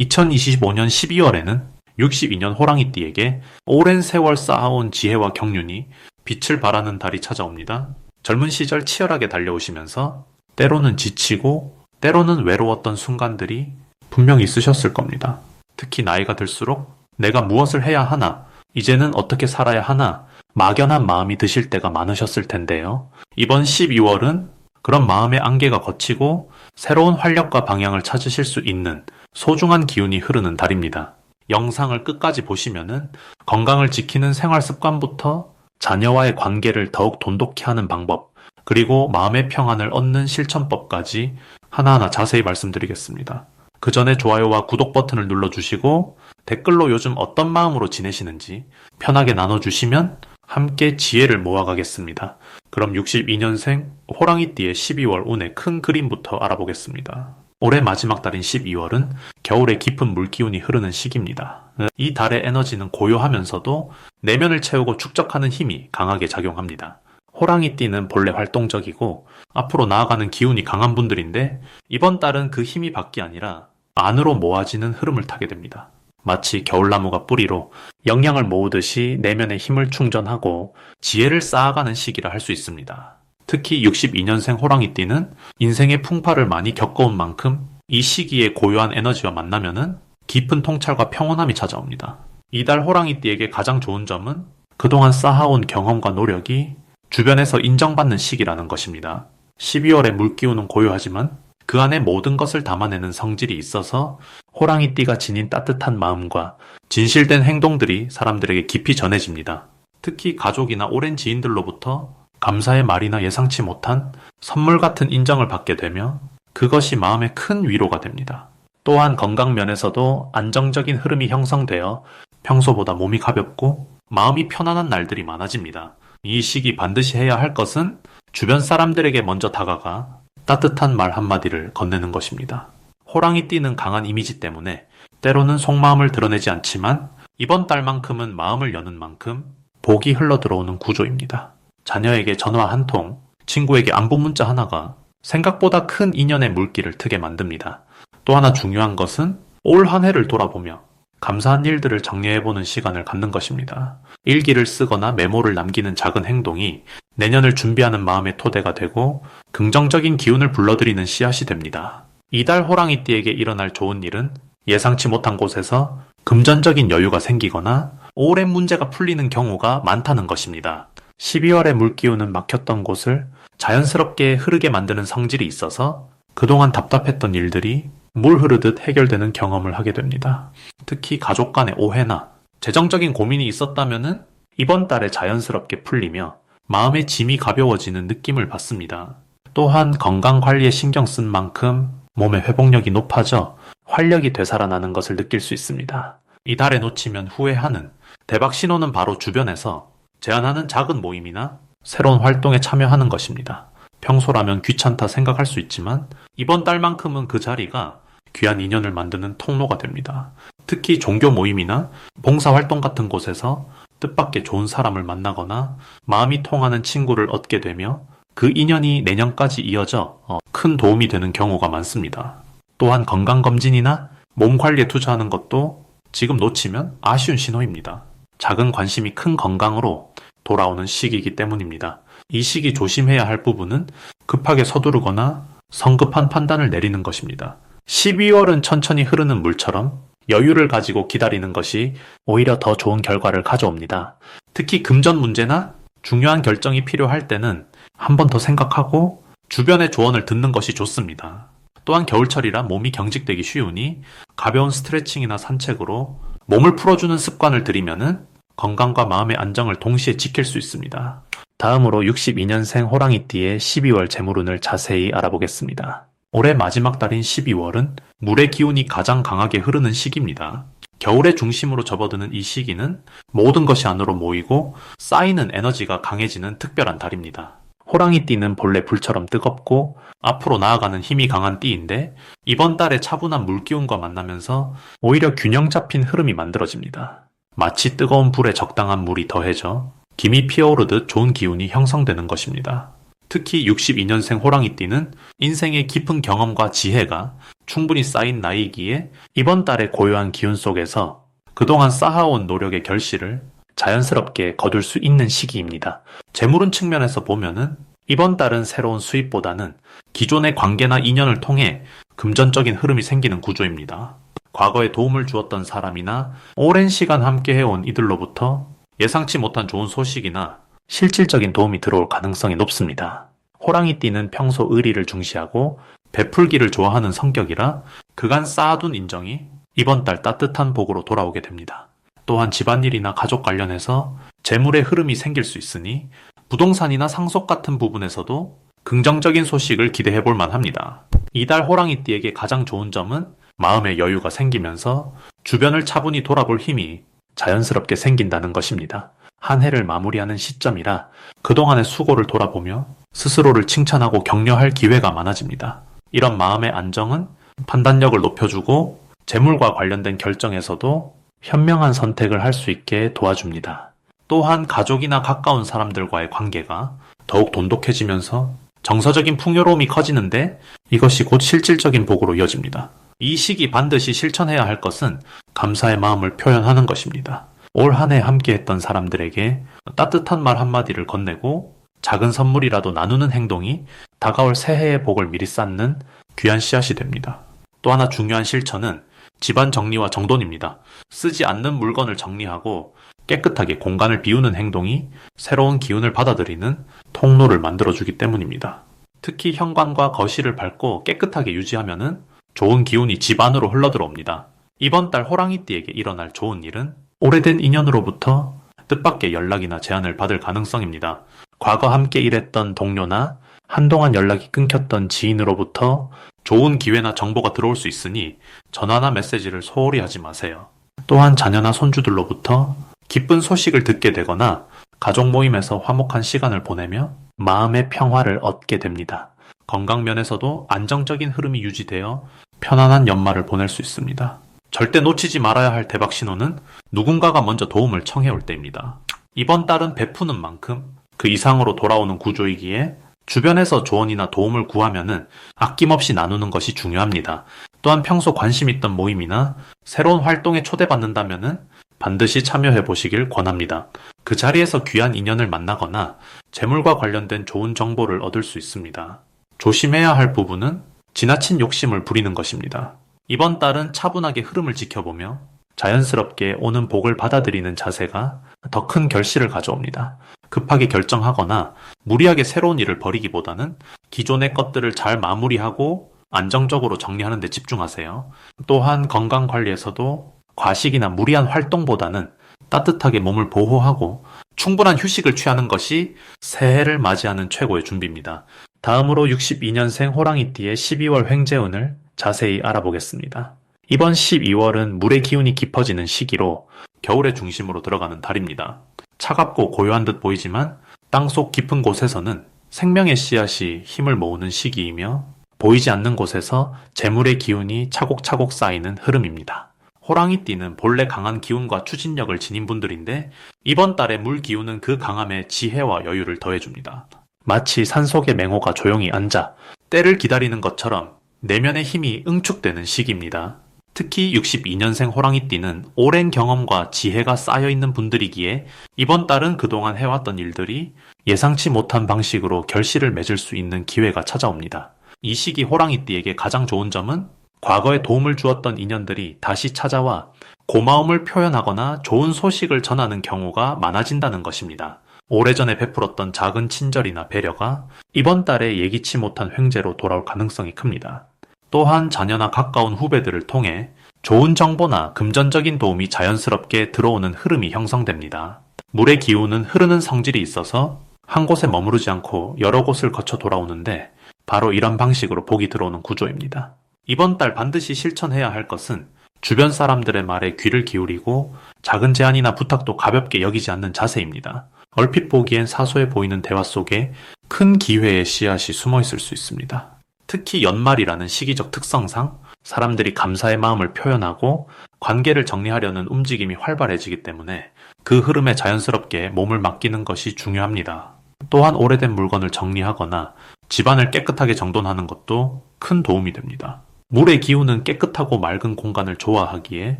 2025년 12월에는 62년 호랑이띠에게 오랜 세월 쌓아온 지혜와 경륜이 빛을 발하는 달이 찾아옵니다. 젊은 시절 치열하게 달려오시면서 때로는 지치고 때로는 외로웠던 순간들이 분명 있으셨을 겁니다. 특히 나이가 들수록 내가 무엇을 해야 하나, 이제는 어떻게 살아야 하나, 막연한 마음이 드실 때가 많으셨을 텐데요. 이번 12월은 그런 마음의 안개가 걷히고 새로운 활력과 방향을 찾으실 수 있는 소중한 기운이 흐르는 달입니다. 영상을 끝까지 보시면은 건강을 지키는 생활 습관부터 자녀와의 관계를 더욱 돈독히 하는 방법, 그리고 마음의 평안을 얻는 실천법까지 하나하나 자세히 말씀드리겠습니다. 그 전에 좋아요와 구독 버튼을 눌러주시고 댓글로 요즘 어떤 마음으로 지내시는지 편하게 나눠주시면 함께 지혜를 모아가겠습니다. 그럼 62년생 호랑이띠의 12월 운의 큰 그림부터 알아보겠습니다. 올해 마지막 달인 12월은 겨울의 깊은 물기운이 흐르는 시기입니다. 이 달의 에너지는 고요하면서도 내면을 채우고 축적하는 힘이 강하게 작용합니다. 호랑이 띠는 본래 활동적이고 앞으로 나아가는 기운이 강한 분들인데 이번 달은 그 힘이 밖이 아니라 안으로 모아지는 흐름을 타게 됩니다. 마치 겨울나무가 뿌리로 영양을 모으듯이 내면의 힘을 충전하고 지혜를 쌓아가는 시기라 할 수 있습니다. 특히 62년생 호랑이띠는 인생의 풍파를 많이 겪어온 만큼 이 시기에 고요한 에너지와 만나면은 깊은 통찰과 평온함이 찾아옵니다. 이달 호랑이띠에게 가장 좋은 점은 그동안 쌓아온 경험과 노력이 주변에서 인정받는 시기라는 것입니다. 12월에 물기운은 고요하지만 그 안에 모든 것을 담아내는 성질이 있어서 호랑이띠가 지닌 따뜻한 마음과 진실된 행동들이 사람들에게 깊이 전해집니다. 특히 가족이나 오랜 지인들로부터 감사의 말이나 예상치 못한 선물 같은 인정을 받게 되며 그것이 마음에 큰 위로가 됩니다. 또한 건강 면에서도 안정적인 흐름이 형성되어 평소보다 몸이 가볍고 마음이 편안한 날들이 많아집니다. 이 시기 반드시 해야 할 것은 주변 사람들에게 먼저 다가가 따뜻한 말 한마디를 건네는 것입니다. 호랑이 띠는 강한 이미지 때문에 때로는 속마음을 드러내지 않지만 이번 달만큼은 마음을 여는 만큼 복이 흘러 들어오는 구조입니다. 자녀에게 전화 한 통, 친구에게 안부 문자 하나가 생각보다 큰 인연의 물기를 트게 만듭니다. 또 하나 중요한 것은 올 한 해를 돌아보며 감사한 일들을 정리해보는 시간을 갖는 것입니다. 일기를 쓰거나 메모를 남기는 작은 행동이 내년을 준비하는 마음의 토대가 되고 긍정적인 기운을 불러들이는 씨앗이 됩니다. 이달 호랑이띠에게 일어날 좋은 일은 예상치 못한 곳에서 금전적인 여유가 생기거나 오랜 문제가 풀리는 경우가 많다는 것입니다. 12월에 물기운은 막혔던 곳을 자연스럽게 흐르게 만드는 성질이 있어서 그동안 답답했던 일들이 물 흐르듯 해결되는 경험을 하게 됩니다. 특히 가족 간의 오해나 재정적인 고민이 있었다면 이번 달에 자연스럽게 풀리며 마음의 짐이 가벼워지는 느낌을 받습니다. 또한 건강 관리에 신경 쓴 만큼 몸의 회복력이 높아져 활력이 되살아나는 것을 느낄 수 있습니다. 이달에 놓치면 후회하는 대박 신호는 바로 주변에서 제안하는 작은 모임이나 새로운 활동에 참여하는 것입니다. 평소라면 귀찮다 생각할 수 있지만 이번 달만큼은 그 자리가 귀한 인연을 만드는 통로가 됩니다. 특히 종교 모임이나 봉사활동 같은 곳에서 뜻밖의 좋은 사람을 만나거나 마음이 통하는 친구를 얻게 되며 그 인연이 내년까지 이어져 어, 큰 도움이 되는 경우가 많습니다. 또한 건강검진이나 몸 관리에 투자하는 것도 지금 놓치면 아쉬운 신호입니다. 작은 관심이 큰 건강으로 돌아오는 시기이기 때문입니다. 이 시기 조심해야 할 부분은 급하게 서두르거나 성급한 판단을 내리는 것입니다. 12월은 천천히 흐르는 물처럼 여유를 가지고 기다리는 것이 오히려 더 좋은 결과를 가져옵니다. 특히 금전 문제나 중요한 결정이 필요할 때는 한 번 더 생각하고 주변의 조언을 듣는 것이 좋습니다. 또한 겨울철이라 몸이 경직되기 쉬우니 가벼운 스트레칭이나 산책으로 몸을 풀어주는 습관을 들이면은 건강과 마음의 안정을 동시에 지킬 수 있습니다. 다음으로 62년생 호랑이띠의 12월 재물운을 자세히 알아보겠습니다. 올해 마지막 달인 12월은 물의 기운이 가장 강하게 흐르는 시기입니다. 겨울의 중심으로 접어드는 이 시기는 모든 것이 안으로 모이고 쌓이는 에너지가 강해지는 특별한 달입니다. 호랑이 띠는 본래 불처럼 뜨겁고 앞으로 나아가는 힘이 강한 띠인데 이번 달에 차분한 물기운과 만나면서 오히려 균형 잡힌 흐름이 만들어집니다. 마치 뜨거운 불에 적당한 물이 더해져 김이 피어오르듯 좋은 기운이 형성되는 것입니다. 특히 62년생 호랑이띠는 인생의 깊은 경험과 지혜가 충분히 쌓인 나이기에 이번 달의 고요한 기운 속에서 그동안 쌓아온 노력의 결실을 자연스럽게 거둘 수 있는 시기입니다. 재물운 측면에서 보면은 이번 달은 새로운 수입보다는 기존의 관계나 인연을 통해 금전적인 흐름이 생기는 구조입니다. 과거에 도움을 주었던 사람이나 오랜 시간 함께 해온 이들로부터 예상치 못한 좋은 소식이나 실질적인 도움이 들어올 가능성이 높습니다. 호랑이띠는 평소 의리를 중시하고 베풀기를 좋아하는 성격이라 그간 쌓아둔 인정이 이번 달 따뜻한 복으로 돌아오게 됩니다. 또한 집안일이나 가족 관련해서 재물의 흐름이 생길 수 있으니 부동산이나 상속 같은 부분에서도 긍정적인 소식을 기대해 볼 만합니다. 이달 호랑이띠에게 가장 좋은 점은 마음의 여유가 생기면서 주변을 차분히 돌아볼 힘이 자연스럽게 생긴다는 것입니다. 한 해를 마무리하는 시점이라 그동안의 수고를 돌아보며 스스로를 칭찬하고 격려할 기회가 많아집니다. 이런 마음의 안정은 판단력을 높여주고 재물과 관련된 결정에서도 현명한 선택을 할 수 있게 도와줍니다. 또한 가족이나 가까운 사람들과의 관계가 더욱 돈독해지면서 정서적인 풍요로움이 커지는데 이것이 곧 실질적인 복으로 이어집니다. 이 시기 반드시 실천해야 할 것은 감사의 마음을 표현하는 것입니다. 올 한 해 함께 했던 사람들에게 따뜻한 말 한마디를 건네고 작은 선물이라도 나누는 행동이 다가올 새해의 복을 미리 쌓는 귀한 씨앗이 됩니다. 또 하나 중요한 실천은 집안 정리와 정돈입니다. 쓰지 않는 물건을 정리하고 깨끗하게 공간을 비우는 행동이 새로운 기운을 받아들이는 통로를 만들어주기 때문입니다. 특히 현관과 거실을 밟고 깨끗하게 유지하면 좋은 기운이 집 안으로 흘러들어옵니다. 이번 달 호랑이띠에게 일어날 좋은 일은 오래된 인연으로부터 뜻밖의 연락이나 제안을 받을 가능성입니다. 과거 함께 일했던 동료나 한동안 연락이 끊겼던 지인으로부터 좋은 기회나 정보가 들어올 수 있으니 전화나 메시지를 소홀히 하지 마세요. 또한 자녀나 손주들로부터 기쁜 소식을 듣게 되거나 가족 모임에서 화목한 시간을 보내며 마음의 평화를 얻게 됩니다. 건강 면에서도 안정적인 흐름이 유지되어 편안한 연말을 보낼 수 있습니다. 절대 놓치지 말아야 할 대박 신호는 누군가가 먼저 도움을 청해 올 때입니다. 이번 달은 베푸는 만큼 그 이상으로 돌아오는 구조이기에 주변에서 조언이나 도움을 구하면은 아낌없이 나누는 것이 중요합니다. 또한 평소 관심 있던 모임이나 새로운 활동에 초대받는다면은 반드시 참여해 보시길 권합니다. 그 자리에서 귀한 인연을 만나거나 재물과 관련된 좋은 정보를 얻을 수 있습니다. 조심해야 할 부분은 지나친 욕심을 부리는 것입니다. 이번 달은 차분하게 흐름을 지켜보며 자연스럽게 오는 복을 받아들이는 자세가 더 큰 결실을 가져옵니다. 급하게 결정하거나 무리하게 새로운 일을 벌이기보다는 기존의 것들을 잘 마무리하고 안정적으로 정리하는 데 집중하세요. 또한 건강 관리에서도 과식이나 무리한 활동보다는 따뜻하게 몸을 보호하고 충분한 휴식을 취하는 것이 새해를 맞이하는 최고의 준비입니다. 다음으로 62년생 호랑이띠의 12월 횡재운을 자세히 알아보겠습니다. 이번 12월은 물의 기운이 깊어지는 시기로 겨울의 중심으로 들어가는 달입니다. 차갑고 고요한 듯 보이지만 땅속 깊은 곳에서는 생명의 씨앗이 힘을 모으는 시기이며 보이지 않는 곳에서 재물의 기운이 차곡차곡 쌓이는 흐름입니다. 호랑이띠는 본래 강한 기운과 추진력을 지닌 분들인데 이번 달에 물 기운은 그 강함에 지혜와 여유를 더해줍니다. 마치 산속의 맹호가 조용히 앉아 때를 기다리는 것처럼 내면의 힘이 응축되는 시기입니다. 특히 62년생 호랑이띠는 오랜 경험과 지혜가 쌓여있는 분들이기에 이번 달은 그동안 해왔던 일들이 예상치 못한 방식으로 결실을 맺을 수 있는 기회가 찾아옵니다. 이 시기 호랑이띠에게 가장 좋은 점은 과거에 도움을 주었던 인연들이 다시 찾아와 고마움을 표현하거나 좋은 소식을 전하는 경우가 많아진다는 것입니다. 오래전에 베풀었던 작은 친절이나 배려가 이번 달에 예기치 못한 횡재로 돌아올 가능성이 큽니다. 또한 자녀나 가까운 후배들을 통해 좋은 정보나 금전적인 도움이 자연스럽게 들어오는 흐름이 형성됩니다. 물의 기운은 흐르는 성질이 있어서 한 곳에 머무르지 않고 여러 곳을 거쳐 돌아오는데 바로 이런 방식으로 복이 들어오는 구조입니다. 이번 달 반드시 실천해야 할 것은 주변 사람들의 말에 귀를 기울이고 작은 제안이나 부탁도 가볍게 여기지 않는 자세입니다. 얼핏 보기엔 사소해 보이는 대화 속에 큰 기회의 씨앗이 숨어 있을 수 있습니다. 특히 연말이라는 시기적 특성상 사람들이 감사의 마음을 표현하고 관계를 정리하려는 움직임이 활발해지기 때문에 그 흐름에 자연스럽게 몸을 맡기는 것이 중요합니다. 또한 오래된 물건을 정리하거나 집안을 깨끗하게 정돈하는 것도 큰 도움이 됩니다. 물의 기운은 깨끗하고 맑은 공간을 좋아하기에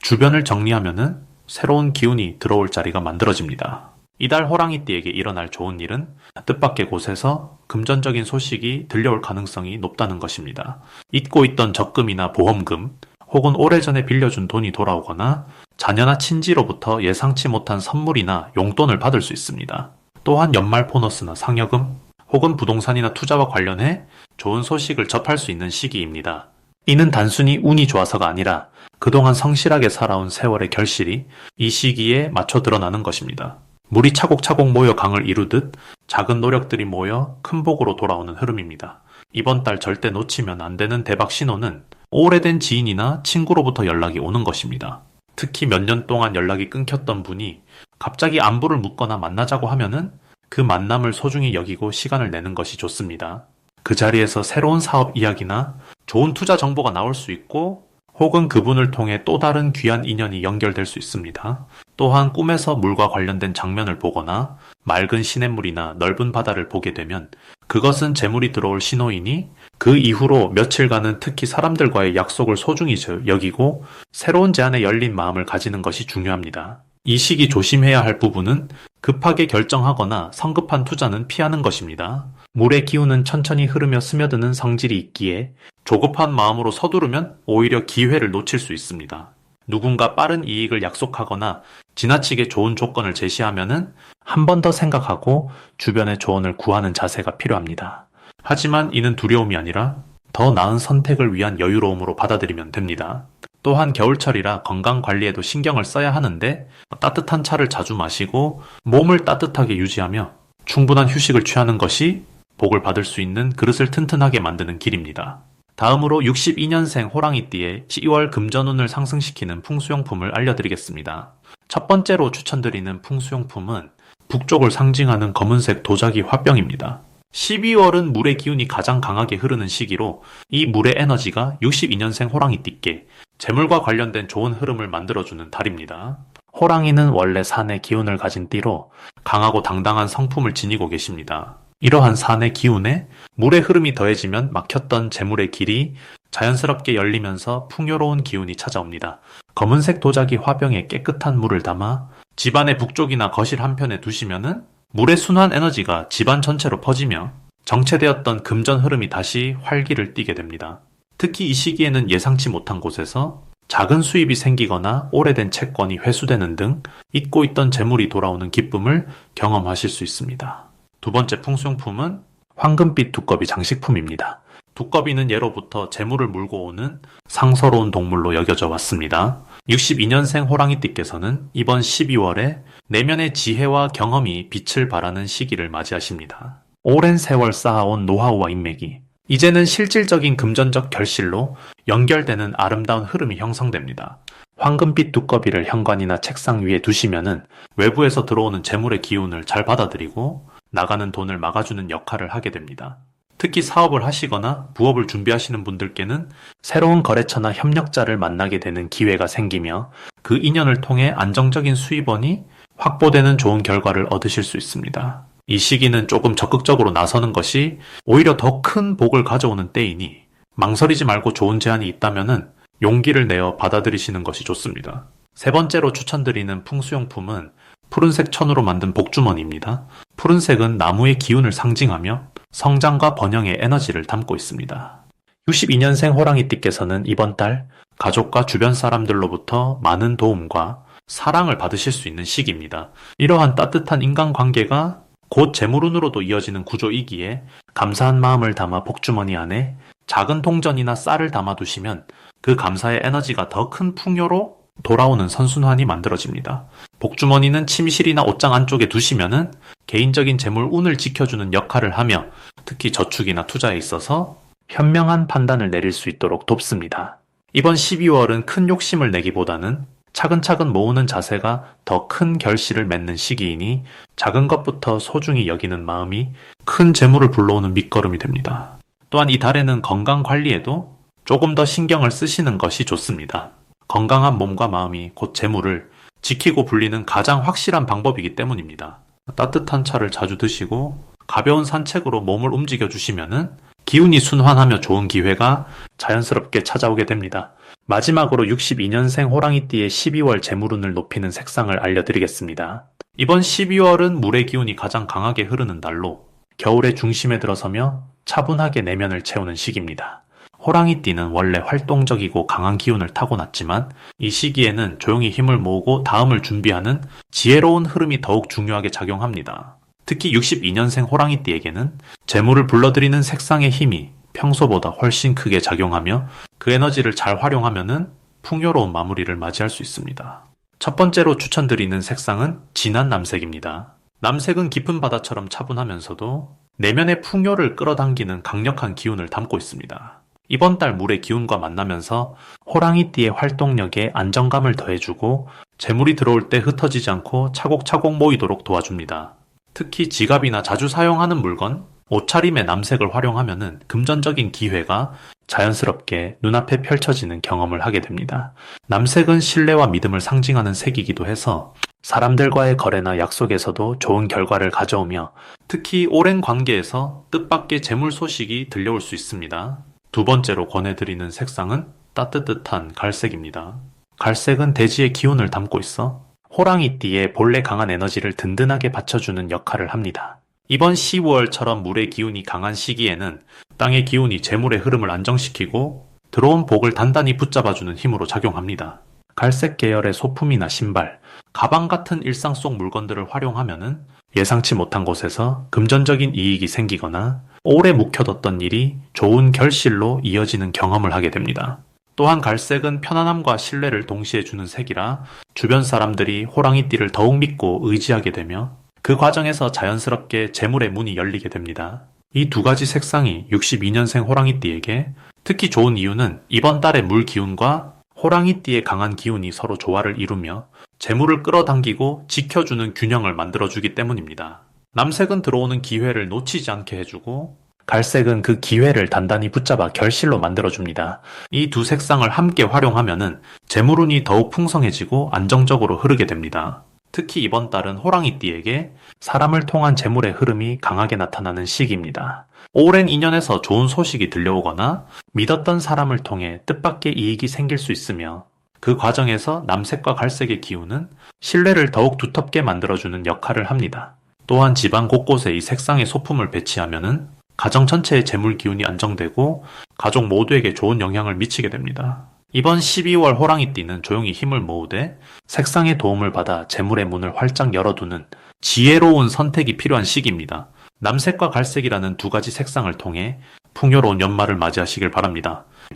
주변을 정리하면은 새로운 기운이 들어올 자리가 만들어집니다. 이달 호랑이띠에게 일어날 좋은 일은 뜻밖의 곳에서 금전적인 소식이 들려올 가능성이 높다는 것입니다. 잊고 있던 적금이나 보험금, 혹은 오래전에 빌려준 돈이 돌아오거나 자녀나 친지로부터 예상치 못한 선물이나 용돈을 받을 수 있습니다. 또한 연말 보너스나 상여금, 혹은 부동산이나 투자와 관련해 좋은 소식을 접할 수 있는 시기입니다. 이는 단순히 운이 좋아서가 아니라 그동안 성실하게 살아온 세월의 결실이 이 시기에 맞춰 드러나는 것입니다. 물이 차곡차곡 모여 강을 이루듯 작은 노력들이 모여 큰 복으로 돌아오는 흐름입니다. 이번 달 절대 놓치면 안 되는 대박 신호는 오래된 지인이나 친구로부터 연락이 오는 것입니다. 특히 몇 년 동안 연락이 끊겼던 분이 갑자기 안부를 묻거나 만나자고 하면은 그 만남을 소중히 여기고 시간을 내는 것이 좋습니다. 그 자리에서 새로운 사업 이야기나 좋은 투자 정보가 나올 수 있고 혹은 그분을 통해 또 다른 귀한 인연이 연결될 수 있습니다. 또한 꿈에서 물과 관련된 장면을 보거나 맑은 시냇물이나 넓은 바다를 보게 되면 그것은 재물이 들어올 신호이니 그 이후로 며칠간은 특히 사람들과의 약속을 소중히 여기고 새로운 제안에 열린 마음을 가지는 것이 중요합니다. 이 시기 조심해야 할 부분은 급하게 결정하거나 성급한 투자는 피하는 것입니다. 물의 기운은 천천히 흐르며 스며드는 성질이 있기에 조급한 마음으로 서두르면 오히려 기회를 놓칠 수 있습니다. 누군가 빠른 이익을 약속하거나 지나치게 좋은 조건을 제시하면은 한 번 더 생각하고 주변의 조언을 구하는 자세가 필요합니다. 하지만 이는 두려움이 아니라 더 나은 선택을 위한 여유로움으로 받아들이면 됩니다. 또한 겨울철이라 건강 관리에도 신경을 써야 하는데 따뜻한 차를 자주 마시고 몸을 따뜻하게 유지하며 충분한 휴식을 취하는 것이 복을 받을 수 있는 그릇을 튼튼하게 만드는 길입니다. 다음으로 62년생 호랑이띠의 10월 금전운을 상승시키는 풍수용품을 알려드리겠습니다. 첫 번째로 추천드리는 풍수용품은 북쪽을 상징하는 검은색 도자기 화병입니다. 12월은 물의 기운이 가장 강하게 흐르는 시기로 이 물의 에너지가 62년생 호랑이띠께 재물과 관련된 좋은 흐름을 만들어주는 달입니다. 호랑이는 원래 산의 기운을 가진 띠로 강하고 당당한 성품을 지니고 계십니다. 이러한 산의 기운에 물의 흐름이 더해지면 막혔던 재물의 길이 자연스럽게 열리면서 풍요로운 기운이 찾아옵니다. 검은색 도자기 화병에 깨끗한 물을 담아 집안의 북쪽이나 거실 한편에 두시면은 물의 순환 에너지가 집안 전체로 퍼지며 정체되었던 금전 흐름이 다시 활기를 띠게 됩니다. 특히 이 시기에는 예상치 못한 곳에서 작은 수입이 생기거나 오래된 채권이 회수되는 등 잊고 있던 재물이 돌아오는 기쁨을 경험하실 수 있습니다. 두 번째 풍수용품은 황금빛 두꺼비 장식품입니다. 두꺼비는 예로부터 재물을 물고 오는 상서로운 동물로 여겨져 왔습니다. 62년생 호랑이띠께서는 이번 12월에 내면의 지혜와 경험이 빛을 발하는 시기를 맞이하십니다. 오랜 세월 쌓아온 노하우와 인맥이 이제는 실질적인 금전적 결실로 연결되는 아름다운 흐름이 형성됩니다. 황금빛 두꺼비를 현관이나 책상 위에 두시면은 외부에서 들어오는 재물의 기운을 잘 받아들이고 나가는 돈을 막아주는 역할을 하게 됩니다. 특히 사업을 하시거나 부업을 준비하시는 분들께는 새로운 거래처나 협력자를 만나게 되는 기회가 생기며 그 인연을 통해 안정적인 수입원이 확보되는 좋은 결과를 얻으실 수 있습니다. 이 시기는 조금 적극적으로 나서는 것이 오히려 더 큰 복을 가져오는 때이니 망설이지 말고 좋은 제안이 있다면 용기를 내어 받아들이시는 것이 좋습니다. 세 번째로 추천드리는 풍수용품은 푸른색 천으로 만든 복주머니입니다. 푸른색은 나무의 기운을 상징하며 성장과 번영의 에너지를 담고 있습니다. 62년생 호랑이띠께서는 이번 달 가족과 주변 사람들로부터 많은 도움과 사랑을 받으실 수 있는 시기입니다. 이러한 따뜻한 인간관계가 곧 재물운으로도 이어지는 구조이기에 감사한 마음을 담아 복주머니 안에 작은 동전이나 쌀을 담아두시면 그 감사의 에너지가 더 큰 풍요로 돌아오는 선순환이 만들어집니다. 복주머니는 침실이나 옷장 안쪽에 두시면은 개인적인 재물 운을 지켜주는 역할을 하며 특히 저축이나 투자에 있어서 현명한 판단을 내릴 수 있도록 돕습니다. 이번 12월은 큰 욕심을 내기보다는 차근차근 모으는 자세가 더 큰 결실을 맺는 시기이니 작은 것부터 소중히 여기는 마음이 큰 재물을 불러오는 밑거름이 됩니다. 또한 이 달에는 건강 관리에도 조금 더 신경을 쓰시는 것이 좋습니다. 건강한 몸과 마음이 곧 재물을 지키고 불리는 가장 확실한 방법이기 때문입니다. 따뜻한 차를 자주 드시고 가벼운 산책으로 몸을 움직여 주시면은 기운이 순환하며 좋은 기회가 자연스럽게 찾아오게 됩니다. 마지막으로 62년생 호랑이띠의 12월 재물운을 높이는 색상을 알려드리겠습니다. 이번 12월은 물의 기운이 가장 강하게 흐르는 달로 겨울의 중심에 들어서며 차분하게 내면을 채우는 시기입니다. 호랑이띠는 원래 활동적이고 강한 기운을 타고났지만 이 시기에는 조용히 힘을 모으고 다음을 준비하는 지혜로운 흐름이 더욱 중요하게 작용합니다. 특히 62년생 호랑이띠에게는 재물을 불러들이는 색상의 힘이 평소보다 훨씬 크게 작용하며 그 에너지를 잘 활용하면은 풍요로운 마무리를 맞이할 수 있습니다. 첫 번째로 추천드리는 색상은 진한 남색입니다. 남색은 깊은 바다처럼 차분하면서도 내면의 풍요를 끌어당기는 강력한 기운을 담고 있습니다. 이번 달 물의 기운과 만나면서 호랑이띠의 활동력에 안정감을 더해주고 재물이 들어올 때 흩어지지 않고 차곡차곡 모이도록 도와줍니다. 특히 지갑이나 자주 사용하는 물건, 옷차림의 남색을 활용하면은 금전적인 기회가 자연스럽게 눈앞에 펼쳐지는 경험을 하게 됩니다. 남색은 신뢰와 믿음을 상징하는 색이기도 해서 사람들과의 거래나 약속에서도 좋은 결과를 가져오며 특히 오랜 관계에서 뜻밖의 재물 소식이 들려올 수 있습니다. 두 번째로 권해드리는 색상은 따뜻한 갈색입니다. 갈색은 대지의 기운을 담고 있어 호랑이띠의 본래 강한 에너지를 든든하게 받쳐주는 역할을 합니다. 이번 10월처럼 물의 기운이 강한 시기에는 땅의 기운이 재물의 흐름을 안정시키고 들어온 복을 단단히 붙잡아주는 힘으로 작용합니다. 갈색 계열의 소품이나 신발, 가방 같은 일상 속 물건들을 활용하면은 예상치 못한 곳에서 금전적인 이익이 생기거나 오래 묵혀뒀던 일이 좋은 결실로 이어지는 경험을 하게 됩니다. 또한 갈색은 편안함과 신뢰를 동시에 주는 색이라 주변 사람들이 호랑이띠를 더욱 믿고 의지하게 되며 그 과정에서 자연스럽게 재물의 문이 열리게 됩니다. 이 두 가지 색상이 62년생 호랑이띠에게 특히 좋은 이유는 이번 달의 물 기운과 호랑이띠의 강한 기운이 서로 조화를 이루며 재물을 끌어당기고 지켜주는 균형을 만들어주기 때문입니다. 남색은 들어오는 기회를 놓치지 않게 해주고 갈색은 그 기회를 단단히 붙잡아 결실로 만들어줍니다. 이 두 색상을 함께 활용하면은 재물운이 더욱 풍성해지고 안정적으로 흐르게 됩니다. 특히 이번 달은 호랑이띠에게 사람을 통한 재물의 흐름이 강하게 나타나는 시기입니다. 오랜 인연에서 좋은 소식이 들려오거나 믿었던 사람을 통해 뜻밖의 이익이 생길 수 있으며 그 과정에서 남색과 갈색의 기운은 신뢰를 더욱 두텁게 만들어주는 역할을 합니다. 또한 집안 곳곳에 이 색상의 소품을 배치하면은 가정 전체의 재물 기운이 안정되고 가족 모두에게 좋은 영향을 미치게 됩니다. 이번 12월 호랑이띠는 조용히 힘을 모으되 색상의 도움을 받아 재물의 문을 활짝 열어두는 지혜로운 선택이 필요한 시기입니다. 남색과 갈색이라는 두 가지 색상을 통해 풍요로운 연말을 맞이하시길 바랍니다.